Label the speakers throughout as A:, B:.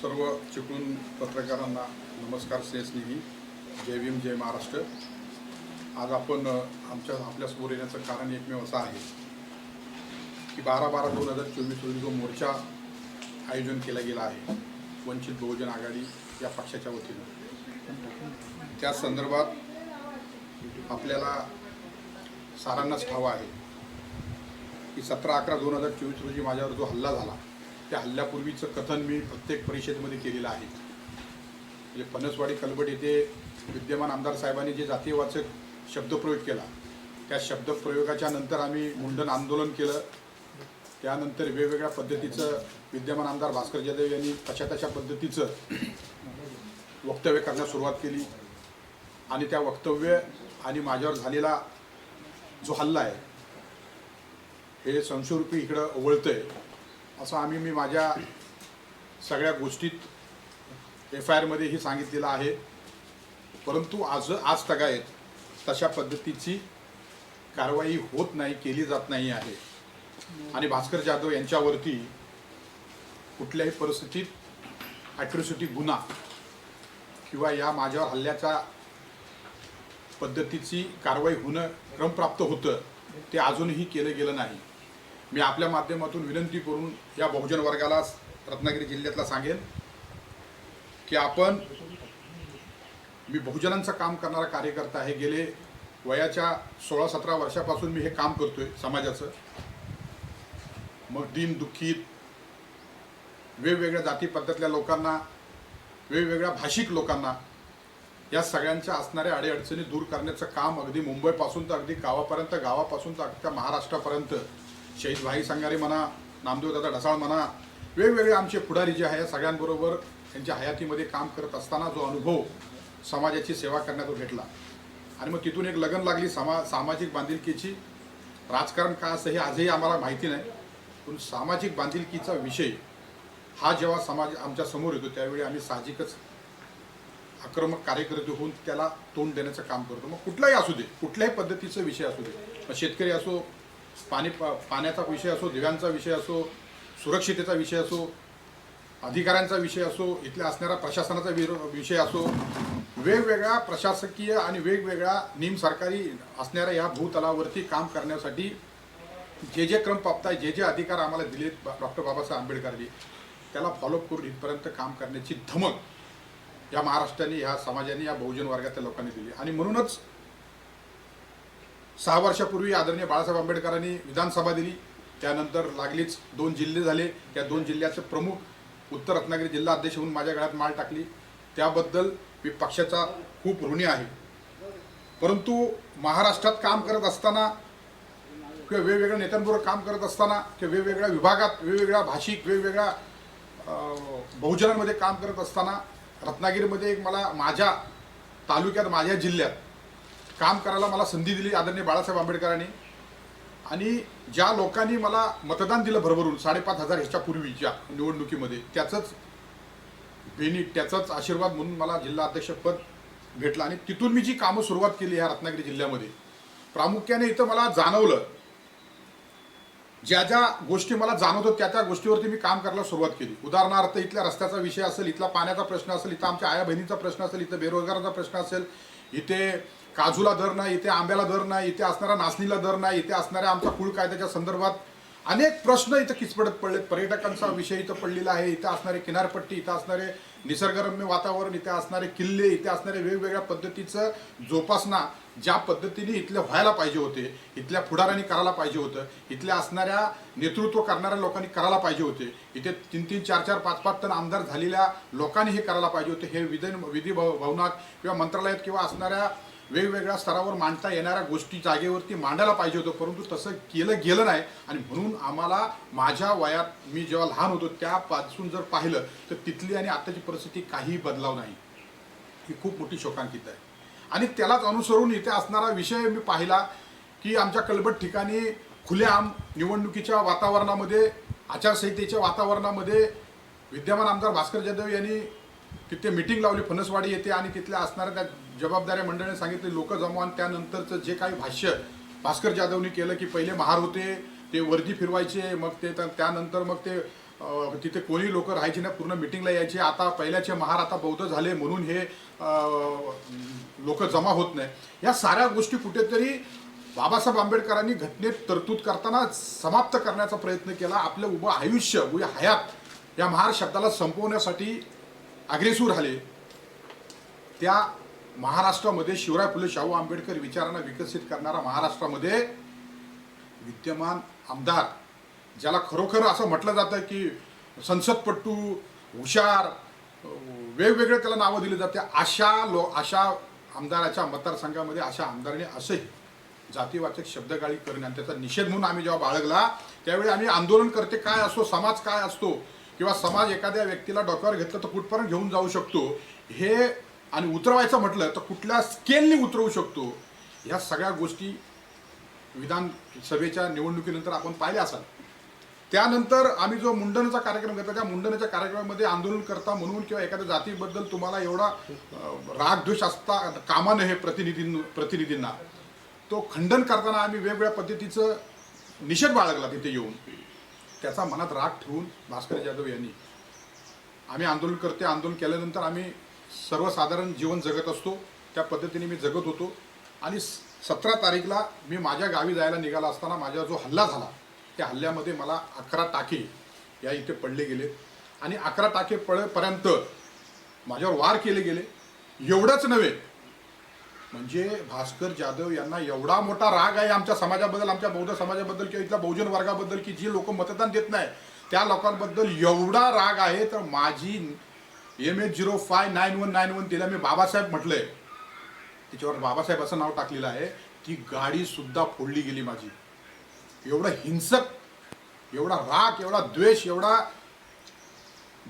A: सर्व चिपळूण पत्रकारांना नमस्कार स्नेहस्नेही जय भीम जय महाराष्ट्र. आज आपण आमच्या आमच्या आपल्यासमोर येण्याचं कारण एकमेव असं आहे की बारा बारा दोन हजार चोवीस रोजी जो मोर्चा आयोजन केला गेला आहे वंचित बहुजन आघाडी या पक्षाच्या वतीनं. त्या संदर्भात आपल्याला सारांनाच ठावा आहे की सतरा अकरा दोन हजार चोवीस रोजी माझ्यावर जो हल्ला झाला त्या हल्ल्यापूर्वीचं कथन मी प्रत्येक परिषदेमध्ये केलेलं आहे. म्हणजे फणसवाडी कलबट येथे विद्यमान आमदार साहेबांनी जे जातीयवाचक शब्दप्रयोग केला त्या शब्दप्रयोगाच्या नंतर आम्ही मुंडन आंदोलन केलं. त्यानंतर वेगवेगळ्या पद्धतीचं विद्यमान आमदार भास्कर जाधव यांनी तशा तशा पद्धतीचं वक्तव्य करण्यास सुरुवात केली. आणि त्या वक्तव्य आणि माझ्यावर झालेला जो हल्ला आहे हे संशयरूपी इकडं वळतंय असं आम्ही मी माझ्या सगळ्या गोष्टीत एफ आय आरमध्येही सांगितलेलं आहे. परंतु आज आज तगायत तशा पद्धतीची कारवाई होत नाही केली जात नाही आहे. आणि भास्कर जाधव यांच्यावरती कुठल्याही परिस्थितीत ॲट्रॉसिटी गुन्हा किंवा या माझ्यावर हल्ल्याच्या पद्धतीची कारवाई होणं क्रमप्राप्त होतं ते अजूनही केलं गेलं नाही. मी आपल्या माध्यमातून विनंती करून या बहुजन वर्गाला रत्नागिरी जिल्ह्यातला सांगेन की आपण मी बहुजनांचं काम करणारा कार्यकर्ता आहे. गेले वयाच्या सोळा सतरा वर्षापासून मी हे काम करतोय समाजाचं. मग दिन दुःखीत वेगवेगळ्या जाती पद्धतल्या लोकांना वेगवेगळ्या भाषिक लोकांना या सगळ्यांच्या असणाऱ्या अडीअडचणी दूर करण्याचं काम अगदी मुंबईपासून तर अगदी गावापर्यंत गावापासून तर अगदी महाराष्ट्रापर्यंत शहीद भाई सांगारे म्हणा नामदेव दादा ढसाळ म्हणा वेगवेगळे आमचे पुढारी जे आहे सगळ्यांबरोबर त्यांच्या हयातीमध्ये काम करत असताना जो अनुभव समाजाची सेवा करण्यात भेटला. आणि मग तिथून एक लगन लागली समा सामाजिक बांधिलकीची. राजकारण का असं हे आजही आम्हाला माहिती नाही पण सामाजिक बांधिलकीचा विषय हा जेव्हा समाज आमच्यासमोर येतो त्यावेळी आम्ही साहजिकच आक्रमक कार्यकर्ते होऊन त्याला तोंड देण्याचं काम करतो. मग कुठलाही असू दे कुठल्याही पद्धतीचा विषय असू दे मग शेतकरी असो पाणी पा- पाण्याचा विषय असो दिव्यांचा विषय असो सुरक्षितेचा विषय असो अधिकाऱ्यांचा विषय असो इथल्या असणाऱ्या प्रशासनाचा विरो विषय असो वेगवेगळ्या प्रशासकीय आणि वेगवेगळ्या निमसरकारी असणाऱ्या या भूतलावरती काम करण्यासाठी जे जे क्रम प्राप्त आहे जे जे अधिकार आम्हाला दिलेत डॉक्टर बाबासाहेब आंबेडकरनी त्याला फॉलोअप करून इथपर्यंत काम करण्याची धमक या महाराष्ट्राने या समाजाने या बहुजन वर्गातल्या लोकांनी दिली. आणि म्हणूनच सहा वर्षापूर्वी आदरणीय बाळासाहेब आंबेडकरांनी विधानसभा दिली. त्यानंतर लागलीच दोन जिल्हे झाले. त्या दोन जिल्ह्याचे प्रमुख उत्तर रत्नागिरी जिल्हा अध्यक्ष म्हणून माझ्या गळ्यात माल टाकली. त्याबद्दल मी पक्षाचा खूप ऋणी आहे. परंतु महाराष्ट्रात काम करत असताना किंवा वेगवेगळ्या नेत्यांबरोबर काम करत असताना किंवा वेगवेगळ्या विभागात वेगवेगळ्या भाषिक वेगवेगळ्या बहुजनांमध्ये काम करत असताना रत्नागिरीमध्ये एक मला माझ्या तालुक्यात माझ्या जिल्ह्यात काम करायला मला संधी दिली आदरणीय बाळासाहेब आंबेडकरांनी. आणि ज्या लोकांनी मला मतदान दिलं भरभरून साडेपाच हजार ह्याच्या पूर्वीच्या निवडणुकीमध्ये त्याचंच बेनिट त्याचाच आशीर्वाद म्हणून मला जिल्हा अध्यक्षपद भेटलं. आणि तिथून मी जी कामं सुरुवात केली ह्या रत्नागिरी जिल्ह्यामध्ये प्रामुख्याने इथं मला जाणवलं ज्या ज्या गोष्टी मला जाणवत होत्या त्या त्या गोष्टीवरती मी काम करायला सुरुवात केली. उदाहरणार्थ इथल्या रस्त्याचा विषय असेल इथला पाण्याचा प्रश्न असेल इथं आमच्या आया बहिणीचा प्रश्न असेल इथं बेरोजगाराचा प्रश्न असेल इथे काजूला दर नाही इथे आंब्याला दर नाही इथे असणाऱ्या नाचणीला दर नाही इथे असणाऱ्या आमच्या कुळ कायद्याच्या संदर्भात अनेक प्रश्न इथं किचपडत पडलेत. पर्यटकांचा विषय इथं पडलेला आहे. इथं असणारे किनारपट्टी इथं असणारे निसर्गरम्य वातावरण इथे असणारे किल्ले इथे असणारे वेगवेगळ्या पद्धतीचं जोपासना ज्या पद्धतीने इथले व्हायला पाहिजे होते इथल्या पुढाऱ्यांनी करायला पाहिजे होतं इथल्या असणाऱ्या नेतृत्व करणाऱ्या लोकांनी करायला पाहिजे होते इथे तीन तीन चार चार पाच पाच टन आमदार झालेल्या लोकांनी हे करायला पाहिजे होते. हे विधन विधी भव- भवनात किंवा मंत्रालयात किंवा असणाऱ्या वेगवेगळ्या स्तरावर मांडता येणाऱ्या गोष्टी जागेवरती मांडायला पाहिजे होतं परंतु तसं केलं गेलं नाही. आणि म्हणून आम्हाला माझ्या वयात मी जेव्हा लहान होतो त्यापासून जर पाहिलं तर तिथली आणि आत्ताची परिस्थिती काहीही बदलाव नाही. ही खूप मोठी शोकांकित आहे. आणि त्यालाच अनुसरून इथे असणारा विषय मी पाहिला की आमच्या कलबट ठिकाणी खुलेआम निवडणुकीच्या वातावरणामध्ये आचारसंहितेच्या वातावरणामध्ये विद्यमान आमदार भास्कर जाधव यांनी तिथे मिटिंग लावली फणसवाडी येथे आणि तिथल्या असणाऱ्या त्या जबाबदाऱ्या मंडळाने सांगितले लोक जमवा आणि त्यानंतरचं जे काही भाष्य भास्कर जाधवनी केलं की पहिले महार होते ते वर्दी फिरवायचे मग ते त्यानंतर मग ते तिथे कोणी लोक राहायचे ना पूर्ण मिटिंगला यायचे. आता पहिल्याचे महार आता बौद्ध झाले म्हणून हे लोक जमा होत नाही. या साऱ्या गोष्टी कुठेतरी बाबासाहेब आंबेडकरांनी घटनेत तरतूद करताना समाप्त करण्याचा प्रयत्न केला. आपलं उभं आयुष्य उभे हयात या महार शब्दाला संपवण्यासाठी अग्रेसूर आले. त्या महाराष्ट्रामध्ये शिवराय फुले शाहू आंबेडकर विचारांना विकसित करणारा महाराष्ट्रामध्ये विद्यमान आमदार ज्याला खरोखर असं म्हटलं जातं की संसदपट्टू हुशार वेगवेगळे त्याला नावं दिली जाते. अशा लो अशा आमदाराच्या मतदारसंघामध्ये अशा आमदाराने असंही जातीवाचक शब्दगाळी करणे आणि त्याचा निषेध म्हणून आम्ही जेव्हा बाळगला त्यावेळी आम्ही आंदोलन करते काय असतो समाज काय असतो किंवा समाज एखाद्या व्यक्तीला डोक्यावर घेतलं तर कुठपर्यंत घेऊन जाऊ शकतो हे आणि उतरवायचं म्हटलं तर कुठल्या स्केलने उतरवू शकतो? ह्या सगळ्या गोष्टी विधानसभेच्या निवडणुकीनंतर आपण पाहिल्या असाल. त्यानंतर आम्ही जो मुंडनाचा कार्यक्रम घेतला त्या मुंडनाच्या कार्यक्रमामध्ये आंदोलन करता म्हणून किंवा एखाद्या जातीबद्दल तुम्हाला एवढा रागद्वेष राग असता कामा नये प्रतिनिधीं प्रतिनिधींना तो खंडन करताना आम्ही वेगवेगळ्या पद्धतीचं निषेध बाळगला तिथे येऊन. त्याचा मनात राग ठेवून भास्कर जाधव यांनी. आम्ही आंदोलन करते आंदोलन केल्यानंतर आम्ही सर्वसाधारण जीवन जगत असतो. त्या पद्धतीने मी जगत होतो. आणि सतरा तारीखला मी माझ्या गावी जायला निघाला असताना माझा जो हल्ला झाला त्या हल्ल्यामध्ये मला अकरा टाके या इथे पडले गेले. आणि अकरा टाके पडेपर्यंत माझ्यावर वार केले गेले. एवढंच नव्हे म्हणजे भास्कर जाधव यांना एवढा मोठा राग आहे आमच्या समाजाबद्दल आमच्या बौद्ध समाजाबद्दल किंवा इथल्या बहुजन वर्गाबद्दल की जी लोक मतदान देत नाही त्या लोकांबद्दल एवढा राग आहे. तर माझी M H zero five nine one nine one तिला मी बाबासाहेब म्हटलंय. तिच्यावर बाबासाहेब असं नाव टाकलेलं आहे ती गाडी सुद्धा फोडली गेली माझी. एवढं हिंसक एवढा राग एवढा द्वेष एवढा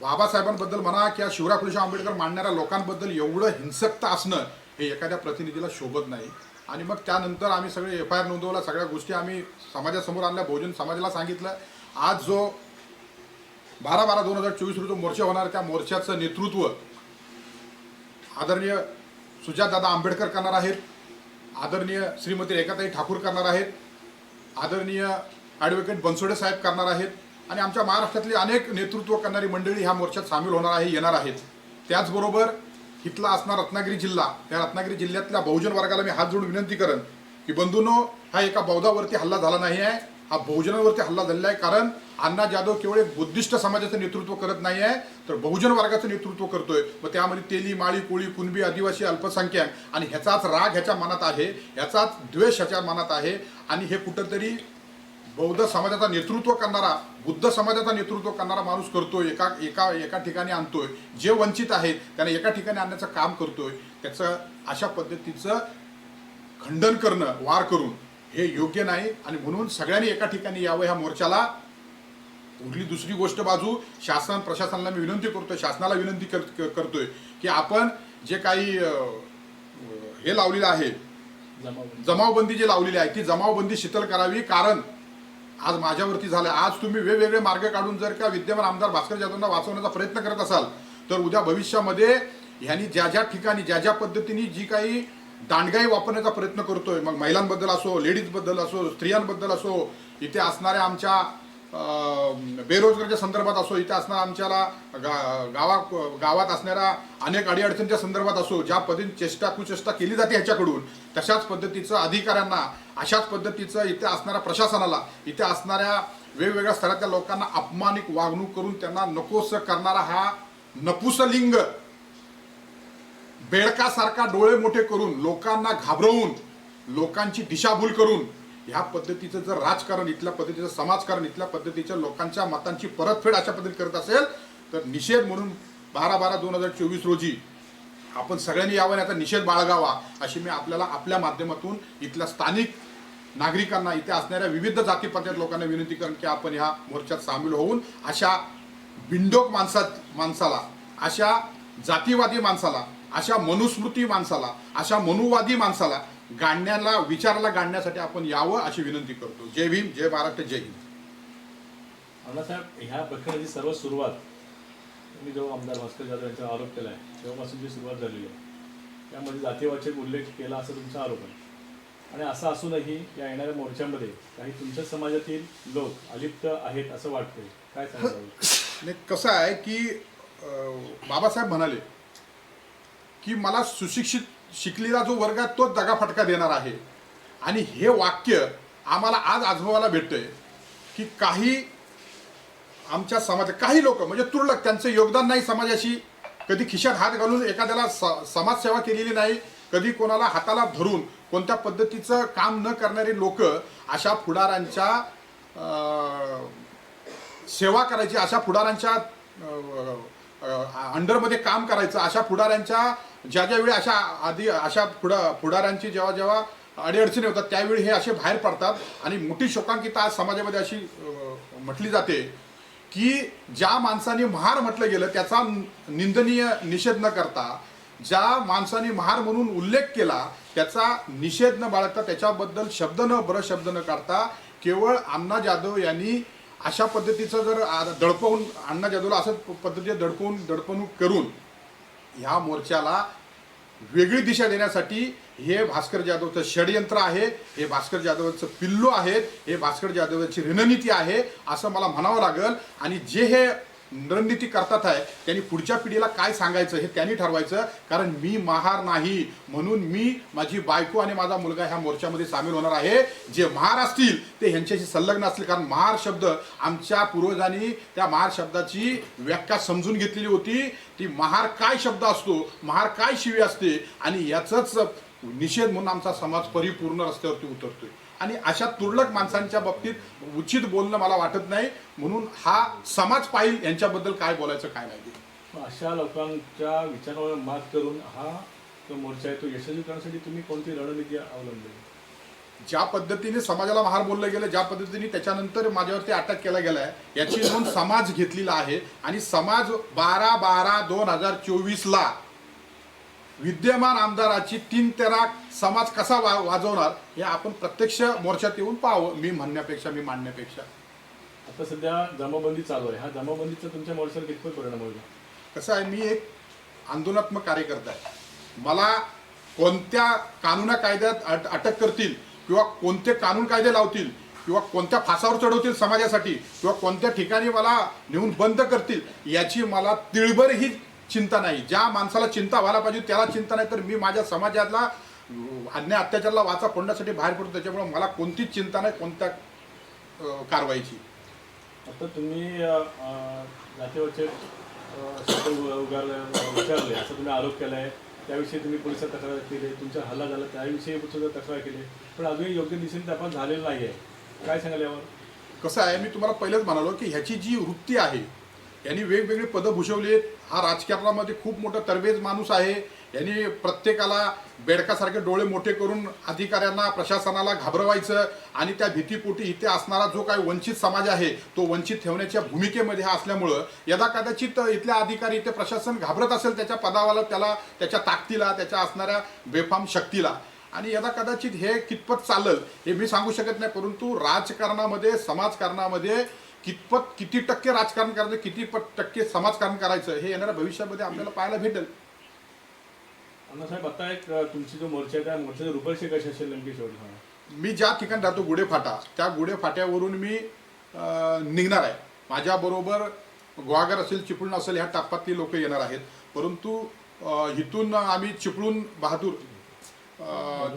A: बाबासाहेबांबद्दल म्हणा किंवा शिवराय फुले आंबेडकर मांडणाऱ्या लोकांबद्दल एवढं हिंसकता असणं हे एखाद्या प्रतिनिधीला शोभत नाही. आणि मग त्यानंतर आम्ही सगळे एफ आय आर नोंदवला सगळ्या गोष्टी आम्ही समाजासमोर आणल्या बहुजन समाजाला सांगितलं. आज जो बारा बारा दोन हजार चोवीस रोजी मोर्चा होणार त्या मोर्चाचं नेतृत्व आदरणीय सुजातदादा आंबेडकर करणार आहेत आदरणीय श्रीमती रेखाताई ठाकूर करणार आहेत आदरणीय ॲडव्होकेट बनसोडे साहेब करणार आहेत आणि आमच्या महाराष्ट्रातली अनेक नेतृत्व करणारी मंडळी ह्या मोर्चात सामील होणार आहे येणार आहेत. त्याचबरोबर इथला असणार रत्नागिरी जिल्हा या रत्नागिरी जिल्ह्यातल्या बहुजन वर्गाला मी हात जोडून विनंती करेन की बंधूंनो हा एका बौद्धावरती हल्ला झाला नाही आहे हा बहुजनावरती हल्ला झालेला आहे कारण अण्णा जाधव केवळ एक बुद्धिस्ट समाजाचं नेतृत्व करत नाही आहे तर बहुजन वर्गाचं नेतृत्व करतोय. मग त्यामध्ये तेली माळी कोळी कुणबी आदिवासी अल्पसंख्याक आणि ह्याचाच राग ह्याच्या मनात आहे ह्याचाच द्वेष ह्याच्या मनात आहे आणि हे कुठंतरी बौद्ध समाजाचा नेतृत्व करणारा बुद्ध समाजाचा नेतृत्व करणारा माणूस करतोय एका एका एका ठिकाणी आणतोय. जे वंचित आहेत त्यांना एका ठिकाणी आणण्याचं काम करतोय. त्याचं अशा पद्धतीचं खंडन करणं वार करून हे योग्य नाही आणि म्हणून सगळ्यांनी एका ठिकाणी यावं ह्या मोर्चाला. उरली दुसरी गोष्ट बाजू शासन प्रशासनाला मी विनंती करतोय शासनाला विनंती कर- कर- करतोय की आपण जे काही हे लावलेलं आहे
B: जमावबंदी.
A: जी लावलेली आहे ती जमावबंदी शिथिल करावी कारण आज माझ्यावरती झालं आज तुम्ही वेगवेगळे मार्ग काढून जर का विद्यमान आमदार भास्कर जाधवांना वाचवण्याचा प्रयत्न करत असाल तर उद्या भविष्यामध्ये ह्यांनी ज्या ज्या ठिकाणी ज्या ज्या पद्धतीने जी काही दांडगाई वापरण्याचा प्रयत्न करतोय मग महिलांबद्दल असो लेडीजबद्दल असो स्त्रियांबद्दल असो इथे असणाऱ्या आमच्या बेरोजगारीच्या संदर्भात असो इथे असणाऱ्या आमच्याला गा- गावा गावात असणाऱ्या अनेक अडीअडचणीच्या संदर्भात असो ज्या पद्धतीने चेष्टा कुचेष्टा केली जाते ह्याच्याकडून तशाच पद्धतीचं अधिकाऱ्यांना अशाच पद्धतीचं इथे असणाऱ्या प्रशासनाला इथे असणाऱ्या वेगवेगळ्या स्तरातल्या लोकांना अपमानिक वागणूक करून त्यांना नकोस करणारा हा नपुसलिंग बेडकासारखा डोळे मोठे करून लोकांना घाबरवून लोकांची दिशाभूल करून ह्या पद्धतीचं जर राजकारण इथल्या पद्धतीचं समाजकारण इथल्या पद्धतीच्या लोकांच्या मतांची परतफेड अशा पद्धतीने करत असेल तर निषेध म्हणून बारा बारा दोन हजार चोवीस रोजी आपण सगळ्यांनी यावं याचा निषेध बाळगावा अशी मी आपल्याला आपल्या माध्यमातून इथल्या स्थानिक नागरिकांना इथे असणाऱ्या विविध जातीपंचायत लोकांना विनंती करेन की आपण ह्या मोर्चात सामील होऊन अशा बिंडोक माणसात माणसाला अशा जातीवादी माणसाला अशा मनुस्मृती माणसाला अशा मनुवादी माणसाला गाडण्याला विचाराला गाडण्यासाठी आपण यावं अशी विनंती करतो. जय भीम जय महाराष्ट्र जय हिंद.
B: अण्णासाहेब ह्या प्रकरणाची सर्व सुरुवात तुम्ही जेव्हा आमदार भास्कर जाधव यांचा आरोप केला आहे तेव्हापासूनची सुरुवात झालेली आहे. त्यामध्ये जातीवाचक उल्लेख केला असा तुमचा आरोप आहे. आणि असं असूनही या येणाऱ्या मोर्चामध्ये काही तुमच्या समाजातील लोक अलिप्त आहेत असं वाटतंय. काय
A: नाही कसं आहे की बाबासाहेब म्हणाले की मला सुशिक्षित शिकलेला जो वर्ग आहे तोच दगाफटका देणार आहे. आणि हे वाक्य आम्हाला आज आजोबाला भेटतंय की काही आमच्या समाज काही लोक म्हणजे तुरळक त्यांचं योगदान नाही समाजाशी. कधी खिशात हात घालून एखाद्याला स समाजसेवा केलेली नाही कधी कोणाला हाताला धरून कोणत्या पद्धतीचं काम न करणारे लोक अशा पुढाऱ्यांच्या सेवा करायची अशा पुढाऱ्यांच्या अंडरमध्ये काम करायचं. अशा पुढाऱ्यांच्या ज्या ज्या वेळी अशा आधी अशा पुढा पुढाऱ्यांची जेव्हा जेव्हा अडीअडचणी होतात त्यावेळी हे असे बाहेर पडतात. आणि मोठी शोकांकिता आज समाजामध्ये अशी म्हटली जाते की ज्या माणसाने महार म्हटलं गेलं त्याचा निंदनीय निषेध न करता ज्या माणसाने महार म्हणून उल्लेख केला त्याचा निषेध न बाळगता त्याच्याबद्दल शब्द न बरं शब्द न काढता केवळ अण्णा जाधव यांनी अशा पद्धतीचं जर दडपवून अण्णा जाधवला असं पद्धतीने दडपवून दडपणूक करून ह्या मोर्चाला वेगळी दिशा देण्यासाठी हे भास्कर जाधवचं षडयंत्र आहे हे भास्कर जाधवचं पिल्लू आहेत हे भास्कर जाधवची रणनीती आहे असं मला म्हणावं लागेल. आणि जे हे रणनीती करतात आहे. त्यांनी पुढच्या पिढीला काय सांगायचं हे त्यांनी ठरवायचं. कारण मी महार नाही. म्हणून मी माझी बायको आणि माझा मुलगा ह्या मोर्चामध्ये सामील होणार आहे. जे महार असतील ते ह्यांच्याशी संलग्न असतील. कारण महार शब्द आमच्या पूर्वजांनी त्या महार शब्दाची व्याख्या समजून घेतलेली होती. ती महार काय शब्द असतो महार काय शिवी असते आणि याचंच निषेध म्हणून आमचा समाज परिपूर्ण रस्त्यावरती उतरतोय. आणि अशा तुरळक माणसांच्या बाबतीत उचित बोलणं मला वाटत नाही. म्हणून हा समाज पाहिल यांच्याबद्दल काय बोलायचं काय नाही
B: अशा लोकांच्या विचारावर मात करून हा जो मोर्चा आहे तो यशस्वी करण्यासाठी तुम्ही कोणती रणनीती अवलंबली?
A: ज्या पद्धतीने समाजाला महार बोललं गेलं ज्या पद्धतीने त्याच्यानंतर माझ्यावरती अटक केला गेलाय याची नोंद समाज घेतलेला आहे. आणि समाज बारा बारा दोन हजार चोवीसला विद्यमान आमदाराची तीन तेरा समाज कसा वा वाजवणार हे आपण प्रत्यक्ष मोर्चात येऊन पाहावं मी म्हणण्यापेक्षा मी मांडण्यापेक्षा.
B: आता सध्या जमाबंदी चालू आहे. हा जमाबंदीचा तुमच्या मोर्चावर कितपत परिणाम होईल?
A: कसं आहे मी एक आंदोलनात्मक कार्यकर्ता आहे. मला कोणत्या कानुना कायद्यात अट अटक करतील किंवा कोणते कानून कायदे लावतील किंवा कोणत्या फासावर चढवतील समाजासाठी किंवा कोणत्या ठिकाणी मला नेऊन बंद करतील याची मला तिळभरही चिंता नाही. ज्या माणसाला चिंता व्हायला पाहिजे त्याला चिंता नाही. तर मी माझ्या समाजातला अन्याय अत्याचाराला वाचा फोडण्यासाठी बाहेर पडतो. त्याच्यामुळे मला कोणतीच चिंता नाही कोणत्या कारवाईची.
B: आता तुम्ही विचारले असं तुम्ही आरोप केला आहे त्याविषयी तुम्ही पोलिसात तक्रार केली तुमचा हल्ला झाला त्याविषयी सुद्धा तक्रार केली. पण अजूनही योग्य दिशेने तपास झालेला नाही आहे काय सांगाल यावर?
A: कसं आहे मी तुम्हाला पहिलेच म्हणालो की ह्याची जी वृत्ती आहे यांनी वेगवेगळी पदं भूषवली आहेत. हा राजकारणामध्ये खूप मोठा तरवेज माणूस आहे. यांनी प्रत्येकाला बेडकासारखे डोळे मोठे करून अधिकाऱ्यांना प्रशासनाला घाबरवायचं आणि त्या भीतीपोटी इथे असणारा जो काही वंचित समाज आहे तो वंचित ठेवण्याच्या भूमिकेमध्ये हा असल्यामुळं यदा कदाचित इथल्या अधिकारी इथे प्रशासन घाबरत असेल त्याच्या पदावाला त्याला त्याच्या ताकदीला त्याच्या असणाऱ्या बेफाम शक्तीला. आणि यदा कदाचित हे कितपत चालल हे मी सांगू शकत नाही परंतु राजकारणामध्ये समाजकारणामध्ये कितपत किती टक्के राजकारण करायचं किती पट टक्के समाजकारण करायचं हे येणाऱ्या भविष्यामध्ये आपल्याला पाहायला भेटेल.
B: अण्णासाहेब आता एक तुमची जो मोर्चा आहे त्या मोर्चाची रूपरेषा कशी असेल नेमकी सांगा
A: मी ज्या ठिकाणी राहतो गुढे फाटा त्या गुढे फाट्यावरून मी निघणार आहे. माझ्याबरोबर गुहागर असेल चिपळूण असेल ह्या टप्प्यातली लोक येणार आहेत. परंतु इथून आम्ही चिपळूण बहादूर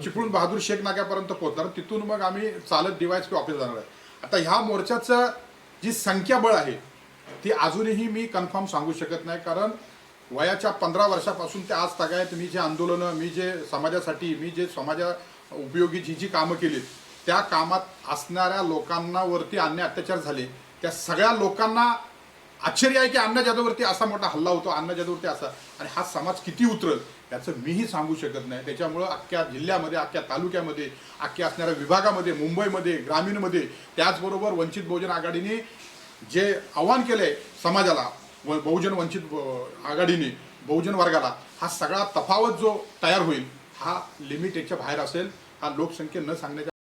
A: चिपळूण बहादूर शेख नाक्यापर्यंत पोहोचणार. तिथून मग आम्ही चालत डिवायस ऑफिस जाणार आहे. आता ह्या मोर्चाचं जी संख्याबळ आहे ती अजूनही मी कन्फर्म सांगू शकत नाही कारण वयाच्या पंधरा वर्षापासून ते आज तगायत मी जे आंदोलनं मी जे समाजासाठी मी जे समाजा उपयोगी जी जी कामं केली त्या कामात असणाऱ्या लोकांनावरती अन्य अत्याचार झाले. त्या सगळ्या लोकांना आश्चर्य आहे की अण्णा जाधववरती असा मोठा हल्ला होतो अण्णा जाधववरती असा. आणि हा समाज किती उतरल? याचं मीही सांगू शकत नाही. त्याच्यामुळं अख्ख्या जिल्ह्यामध्ये अख्ख्या तालुक्यामध्ये अख्ख्या असणाऱ्या विभागामध्ये मुंबईमध्ये ग्रामीणमध्ये त्याचबरोबर वंचित बहुजन आघाडीने जे आव्हान केलंय समाजाला व बहुजन वंचित आघाडीने बहुजन वर्गाला हा सगळा तफावत जो तयार होईल हा लिमिट याच्या बाहेर असेल हा लोकसंख्ये न सांगण्याच्या